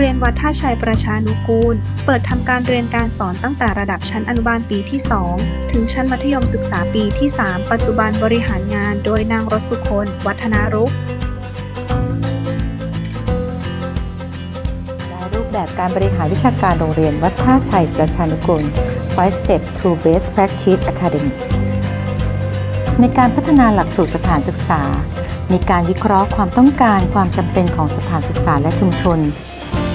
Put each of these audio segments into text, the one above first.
รงเรียนวัดท่าชัยประชานุกูล เปิดทำการเรียนการสอนตั้งแต่ระดับชั้นอนุบาลปีที่ 2 ถึงชั้นมัธยมศึกษาปีที่ 3 ปัจจุบันบริหารงานโดยนางรสสุคนวัฒนารุกรูปแบบการบริหารวิชาการโรงเรียนวัดท่าชัยประชานุกูล5 Step to Best Practice Academy ในการพัฒนาหลักสูตรสถานศึกษา มีการวิเคราะห์ความต้องการความจำเป็นของสถานศึกษาและชุมชน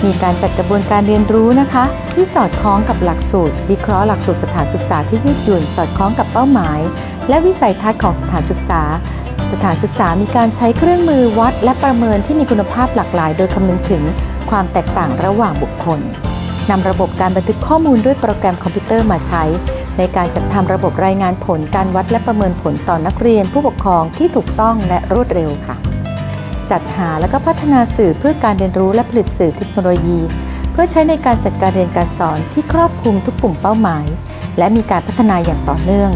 มีการจัดกระบวนการเรียนรู้นะคะ ที่สอดคล้องกับหลักสูตร วิเคราะห์หลักสูตรสถานศึกษาที่ยืดหยุ่นสอดคล้องกับเป้าหมาย และวิสัยทัศน์ของสถานศึกษา สถานศึกษามีการใช้เครื่องมือวัด และประเมินที่มีคุณภาพหลากหลาย โดยคำนึงถึงความแตกต่างระหว่างบุคคลนำระบบการบันทึกข้อมูลด้วยโปรแกรมคอมพิวเตอร์มาใช้ ในการจัดทำระบบรายงานผลการวัดและประเมินผลต่อนักเรียนผู้ปกครองที่ถูกต้องและรวดเร็วค่ะ จัดหาและก็พัฒนาสื่อเพื่อการเรียนรู้และผลิตสื่อเทคโนโลยี เพื่อใช้ในการจัดการเรียนการสอนที่ครอบคลุมทุกกลุ่มเป้าหมาย และมีการพัฒนาอย่างต่อเนื่อง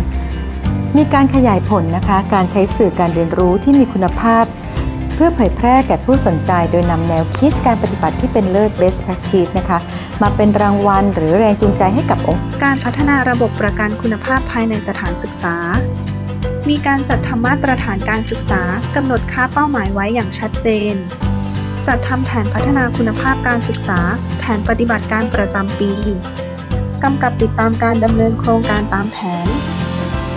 มีการขยายผลนะคะ การใช้สื่อการเรียนรู้ที่มีคุณภาพ เพื่อเผยแพร่แก่ผู้สนใจ โดยนำแนวคิดการปฏิบัติที่เป็นเลิศ best practice นะคะ มาเป็นรางวัล หรือแรงจูงใจให้กับองค์การพัฒนาระบบประกันคุณภาพภายในสถานศึกษา มีการจัดทำมาตรฐานการศึกษากำหนดค่าเป้าหมายไว้อย่างชัดเจน จัดทำแผนพัฒนาคุณภาพการศึกษา แผนปฏิบัติการประจำปีกำกับติดตามการดำเนินโครงการตามแผน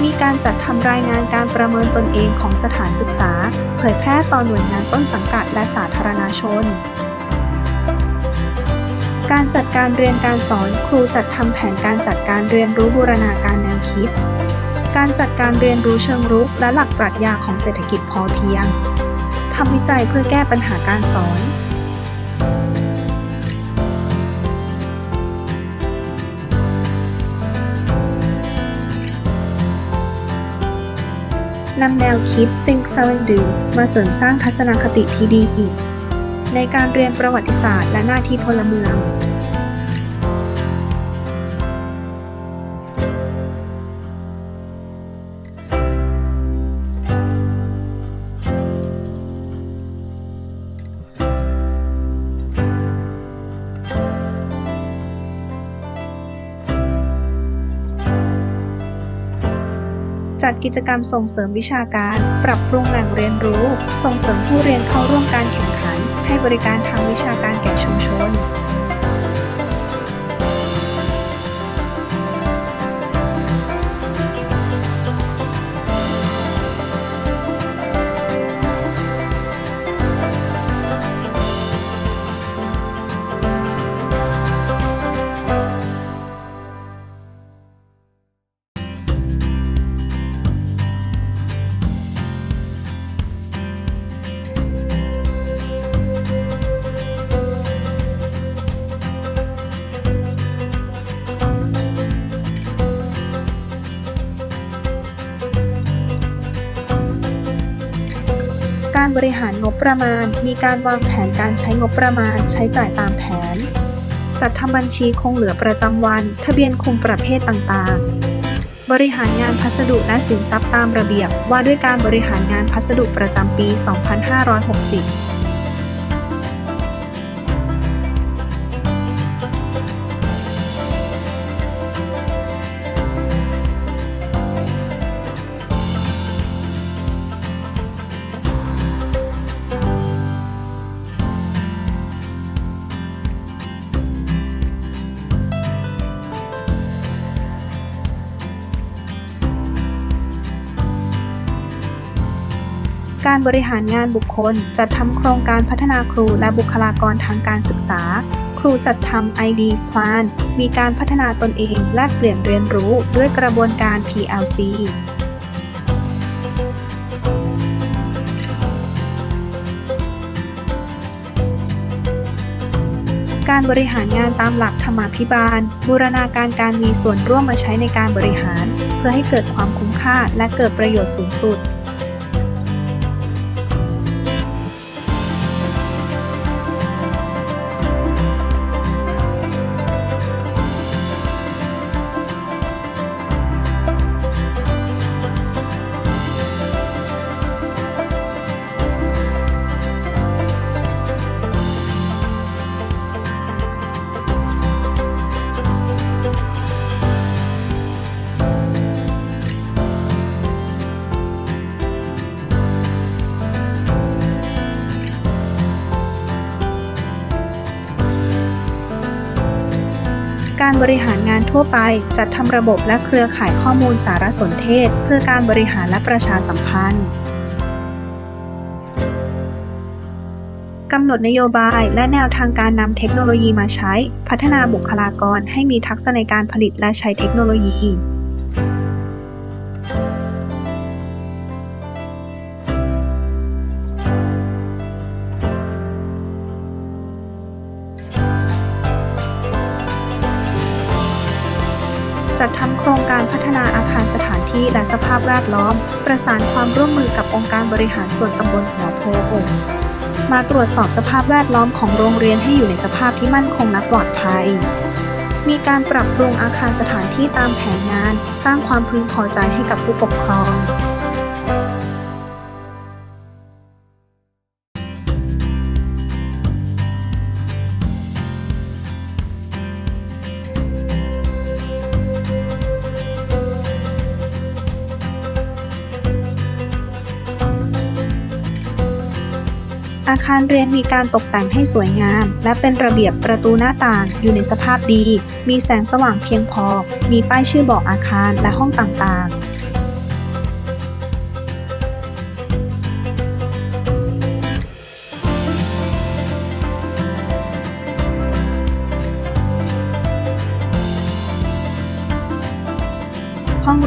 มีการจัดทำรายงานการประเมินตนเองของสถานศึกษา เผยแพร่ต่อหน่วยงานต้นสังกัดและสาธารณชน การจัดการเรียนการสอนครูจัดทำแผนการจัดการเรียนรู้บูรณาการแนวคิด การจัดการเรียนรู้เชิงรุกและหลักปรัชญาของเศรษฐกิจพอเพียง ทำวิจัยเพื่อแก้ปัญหาการสอน นำแนวคิด Think f e l and Do มาเสริมสร้างทัศนคติที่ดีอีก ในการเรียนประวัติศาสตร์และหน้าที่พลเมือง จัดกิจกรรมส่งเสริมวิชาการ ปรับปรุงแหล่งเรียนรู้ ส่งเสริมผู้เรียนเข้าร่วมการแข่งขัน ให้บริการทางวิชาการแก่ชุมชน การบริหารงบประมาณ มีการวางแผนการใช้งบประมาณ ใช้จ่ายตามแผน จัดทำบัญชีคงเหลือประจำวัน ทะเบียนคงประเภทต่างๆ บริหารงานพัสดุและสินทรัพย์ตามระเบียบว่าด้วยการบริหารงานพัสดุประจำปี 2560 การบริหารงานบุคคล จัดทำโครงการพัฒนาครูและบุคลากรทางการศึกษา ครูจัดทำ ID Plan มีการพัฒนาตนเองแลกเปลี่ยนเรียนรู้ด้วยกระบวนการ PLC การบริหารงานตามหลักธรรมาภิบาล บูรณาการการมีส่วนร่วมมาใช้ในการบริหาร เพื่อให้เกิดความคุ้มค่าและเกิดประโยชน์สูงสุด การบริหารงานทั่วไป จัดทำระบบและเครือข่ายข้อมูลสารสนเทศ เพื่อการบริหารและประชาสัมพันธ์กำหนดนโยบายและแนวทางการนำเทคโนโลยีมาใช้ พัฒนาบุคลากรให้มีทักษะในการผลิตและใช้เทคโนโลยี จัดทำโครงการพัฒนาอาคารสถานที่และสภาพแวดล้อม ประสานความร่วมมือกับองค์การบริหารส่วนตำบลหัวโพมาตรวจสอบสภาพแวดล้อมของโรงเรียนให้อยู่ในสภาพที่มั่นคงและปลอดภัย มีการปรับปรุงอาคารสถานที่ตามแผนงาน สร้างความพึงพอใจให้กับผู้ปกครอง อาคารเรียนมีการตกแต่งให้สวยงาม และเป็นระเบียบประตูหน้าต่างอยู่ในสภาพดี มีแสงสว่างเพียงพอ มีป้ายชื่อบอกอาคารและห้องต่างๆ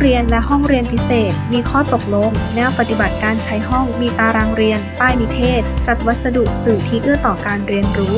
รียนและห้องเรียนพิเศษ มีข้อตกลง แนวปฏิบัติการใช้ห้องมีตารางเรียน ป้ายนิเทศ จัดวัสดุสื่อที่เอื้อต่อการเรียนรู้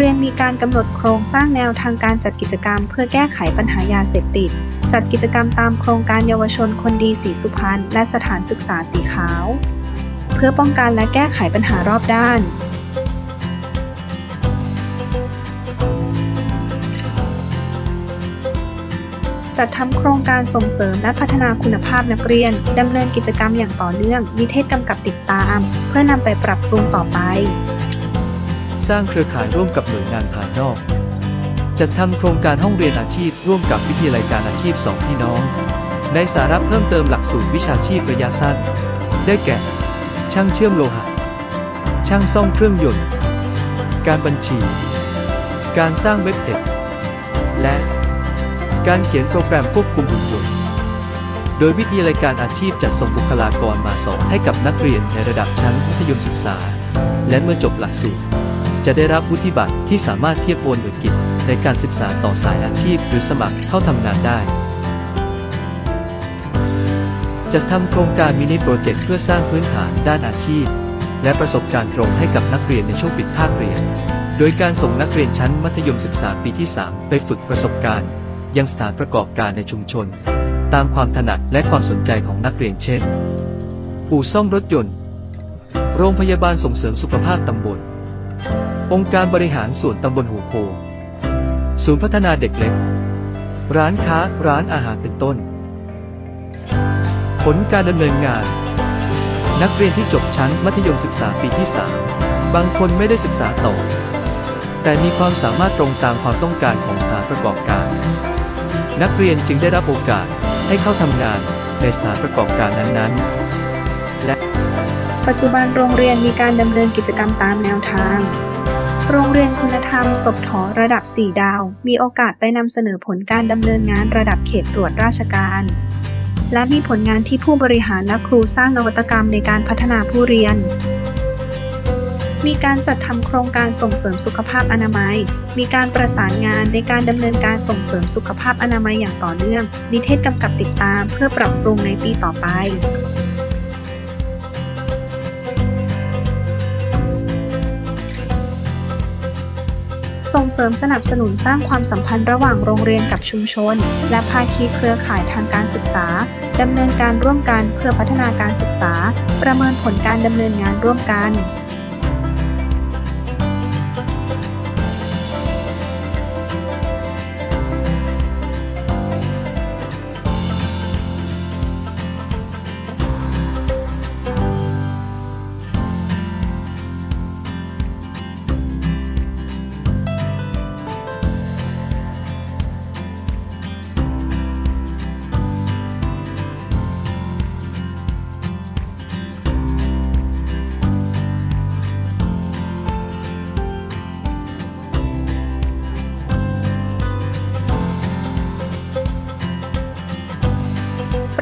เรียนมีการกำหนดโครงสร้างแนวทางการจัดกิจกรรม เพื่อแก้ไขปัญหายาเสพติด จัดกิจกรรมตามโครงการเยาวชนคนดีสีสุพรรณและสถานศึกษาสีขาว เพื่อป้องกันและแก้ไขปัญหารอบด้านจัดทำโครงการส่งเสริมและพัฒนาคุณภาพนักเรียน ดำเนินกิจกรรมอย่างต่อเนื่อง มีเทศกำกับติดตาม เพื่อนำไปปรับปรุงต่อไป สร้างเครือข่ายร่วมกับหน่วยงานภายนอก จัดทำโครงการห้องเรียนอาชีพ ร่วมกับวิทยาลัยการอาชีพสองพี่น้อง ในสาระเพิ่มเติมหลักสูตรวิชาชีพระยะสั้น ได้แก่ ช่างเชื่อมโลหะ ช่างซ่อมเครื่องยนต์ การบัญชี การสร้างเว็บเพจและการเขียนโปรแกรมควบคุมหุ่นยนต์ โดยวิทยาลัยการอาชีพจัดส่งบุคลากรมาสอนให้กับนักเรียนในระดับชั้นมัธยมศึกษา และเมื่อจบหลักสูตร จะได้รับวุฒิบัตรที่สามารถเทียบโอนหน่วยกิจในการศึกษาต่อสายอาชีพหรือสมัครเข้าทำงานได้จะทำโครงการมินิโปรเจกต์เพื่อสร้างพื้นฐานด้านอาชีพ และประสบการณ์ตรงให้กับนักเรียนในช่วงปิดภาคเรียน โดยการส่งนักเรียนชั้นมัธยมศึกษาปีที่ 3 ไปฝึกประสบการณ์ ยังสถานประกอบการในชุมชน ตามความถนัดและความสนใจของนักเรียนเช่น อู่ซ่อมรถยนต์ โรงพยาบาลส่งเสริมสุขภาพตำบล องค์การบริหารส่วนตำบลหูโพศูนย์พัฒนาเด็กเล็ก ร้านค้า ร้านอาหารเป็นต้น ผลการดำเนินงาน นักเรียนที่จบชั้นมัธยมศึกษาปีที่ 3 บางคนไม่ได้ศึกษาต่อ แต่มีความสามารถตรงตามความต้องการของสถานประกอบการ นักเรียนจึงได้รับโอกาสให้เข้าทำงานในสถานประกอบการนั้นๆ และ ปัจจุบันโรงเรียนมีการดำเนินกิจกรรมตามแนวทาง โรงเรียนคุณธรรมศพถอระดับ 4 ดาว มีโอกาสไปนำเสนอผลการดำเนินงานระดับเขตตรวจราชการ และมีผลงานที่ผู้บริหารและครูสร้างนวัตกรรมในการพัฒนาผู้เรียนมีการจัดทำโครงการส่งเสริมสุขภาพอนามัย มีการประสานงานในการดำเนินการส่งเสริมสุขภาพอนามัยอย่างต่อเนื่อง นิเทศกำกับติดตามเพื่อปรับปรุงในปีต่อไป ส่งเสริมสนับสนุนสร้างความสัมพันธ์ระหว่างโรงเรียนกับชุมชน และภาคีเครือข่ายทางการศึกษาดำเนินการร่วมกันเพื่อพัฒนาการศึกษา ประเมินผลการดำเนินงานร่วมกัน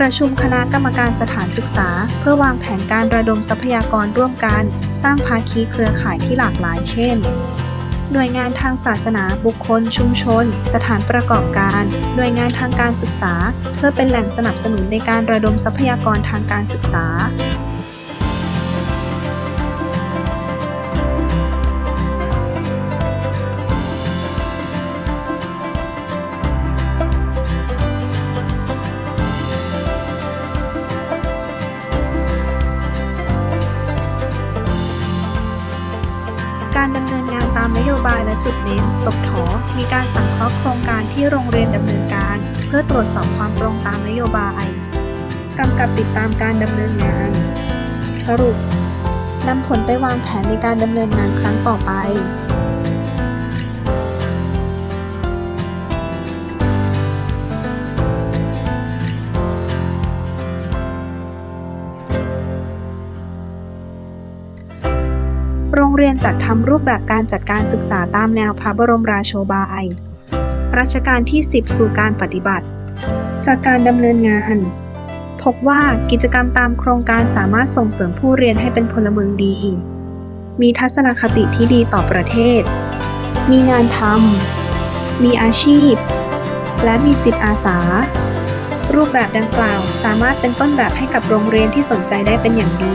ประชุมคณะกรรมการสถานศึกษา เพื่อวางแผนการระดมทรัพยากรร่วมกัน สร้างภาคีเครือข่ายที่หลากหลายเช่น หน่วยงานทางศาสนาบุคคล ชุมชน สถานประกอบการ หน่วยงานทางการศึกษา เพื่อเป็นแหล่งสนับสนุนในการระดมทรัพยากรทางการศึกษา บายและจุดเน้นสบถมีการสังเคราะห์โครงการที่โรงเรียนดำเนินการ เพื่อตรวจสอบความตรงตามนโยบายกำกับติดตามการดำเนินงาน สรุปนำผลไปวางแผนในการดำเนินงานครั้งต่อไป จัดทำรูปแบบการจัดการศึกษาตามแนวพระบรมราโชบาย รัชกาลที่ 10 สู่การปฏิบัติ จากการดำเนินงาน พบว่ากิจกรรมตามโครงการสามารถส่งเสริมผู้เรียนให้เป็นพลเมืองดี มีทัศนคติที่ดีต่อประเทศ มีงานทำ มีอาชีพ และมีจิตอาสา รูปแบบดังกล่าวสามารถเป็นต้นแบบให้กับโรงเรียนที่สนใจได้เป็นอย่างดี